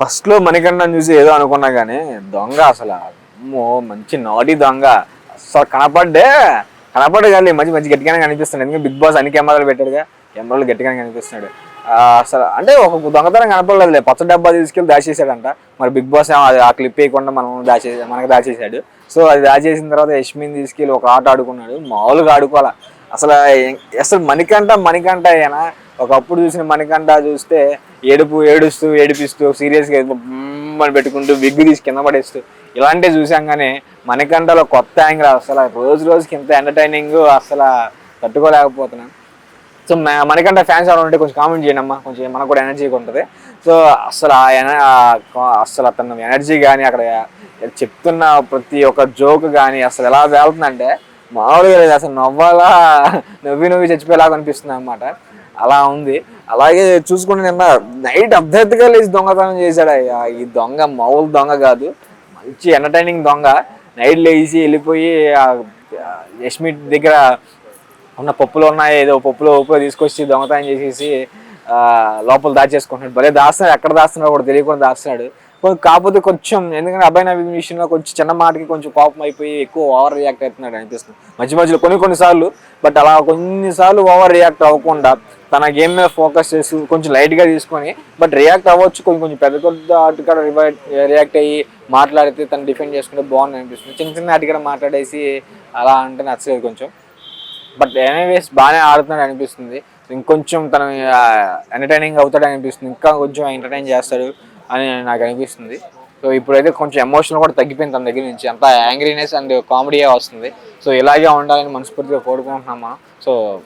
ఫస్ట్లో మణికంఠన్ చూసి ఏదో అనుకున్నా కానీ దొంగ అసలు. అమ్మో మంచి నాటి దొంగ. అసలు కనపడ్డే కనపడే కానీ మంచి మంచి గట్టిగానే కనిపిస్తుంది ఎందుకంటే బిగ్ బాస్ అన్ని కెమెరాలు పెట్టాడుగా. కెమెరాలు గట్టిగానే కనిపిస్తున్నాడు. అసలు అంటే ఒక దొంగతనం కనపడలేదు పచ్చ డబ్బా తీసుకెళ్ళి దాచేసాడంట మరి బిగ్ బాస్ అది ఆ క్లిప్ వేయకుండా మనం దాచే మనకి దాచేసాడు సో అది దాచేసిన తర్వాత యష్మిన్ తీసుకెళ్ళి ఒక ఆట ఆడుకున్నాడు. మామూలుగా ఆడుకోవాలా. అసలు అసలు మణికంఠ మణికంఠ అయినా ఒకప్పుడు చూసిన మణికంఠ చూస్తే ఏడుపు ఏడుస్తూ ఏడిపిస్తూ సీరియస్గా అని పెట్టుకుంటూ విగ్గు తీసి కింద పడేస్తూ ఇలాంటివి చూసాంగానే మనకంటలో కొత్త యాంగిల్ అసలు రోజు రోజుకి ఇంత ఎంటర్టైనింగ్ అసలు తట్టుకోలేకపోతున్నాను సో మ- మనకంటే ఫ్యాన్స్ ఎవరు ఉంటే కొంచెం కామెంట్ చేయండి అమ్మా. కొంచెం మనకు కూడా ఎనర్జీగా ఉంటుంది. సో అసలు ఆ కా- అసలు అతను ఎనర్జీ కానీ అక్కడ చెప్తున్న ప్రతి ఒక్క జోక్ కానీ అసలు ఎలా వెళ్తుందంటే మామూలుగా లేదు. అసలు నవ్వాలా నవ్వి నవ్వి చచ్చిపోయేలాగా అనిపిస్తుంది అనమాట అలా ఉంది అలాగే చూసుకుంటే నిన్న నైట్ అభ్యర్థిగా లేచి దొంగతనం చేశాడు అయ్యా. ఈ దొంగ మామూలు దొంగ కాదు మంచి ఎంటర్టైనింగ్ దొంగ నైట్ లేచి వెళ్ళిపోయి ఆ యష్మి దగ్గర ఉన్న పప్పులో ఉన్నాయి ఏదో పప్పులో ఉప్పులో తీసుకొచ్చి దొంగతనం చేసేసి లోపల దాచేసుకుంటున్నాడు. భలే దాస్తున్నాడు. ఎక్కడ దాస్తున్నాడు కూడా తెలియకుండా దాస్తున్నాడు. కాకపోతే కొంచెం ఎందుకంటే అబ్బాయి నవీన్ విషయంలో కొంచెం చిన్న మాటకి కొంచెం కోపం అయిపోయి ఎక్కువ ఓవర్ రియాక్ట్ అవుతున్నాడు అనిపిస్తుంది. మధ్య మధ్యలో కొన్ని కొన్నిసార్లు బట్ అలా కొన్నిసార్లు ఓవర్ రియాక్ట్ అవ్వకుండా తన గేమ్ మీద ఫోకస్ చేసి కొంచెం లైట్గా తీసుకొని బట్ రియాక్ట్ అవ్వచ్చు. కొంచెం కొంచెం పెద్ద పెద్ద ఆటకాడ రియాక్ట్ అయ్యి మాట్లాడితే తను డిఫెండ్ చేసుకుంటే బాగుంది అనిపిస్తుంది. చిన్న చిన్న ఆటకాడ మాట్లాడేసి అలా అంటే నచ్చలేదు కొంచెం. బట్ ఎనీవేస్ బాగానే ఆడుతున్నాడు అనిపిస్తుంది. ఇంకొంచెం తన ఎంటర్టైనింగ్ అవుతాడు అనిపిస్తుంది. ఇంకా కొంచెం ఎంటర్టైన్ చేస్తాడు అని నాకు అనిపిస్తుంది. సో ఇప్పుడైతే కొంచెం ఎమోషన్ కూడా తగ్గిపోయింది తన దగ్గర నుంచి. అంత యాంగ్రీనెస్ అండ్ కామెడీ వస్తుంది. సో ఇలాగే ఉండాలని మనస్ఫూర్తిగా కోరుకుంటున్నాం మనం సో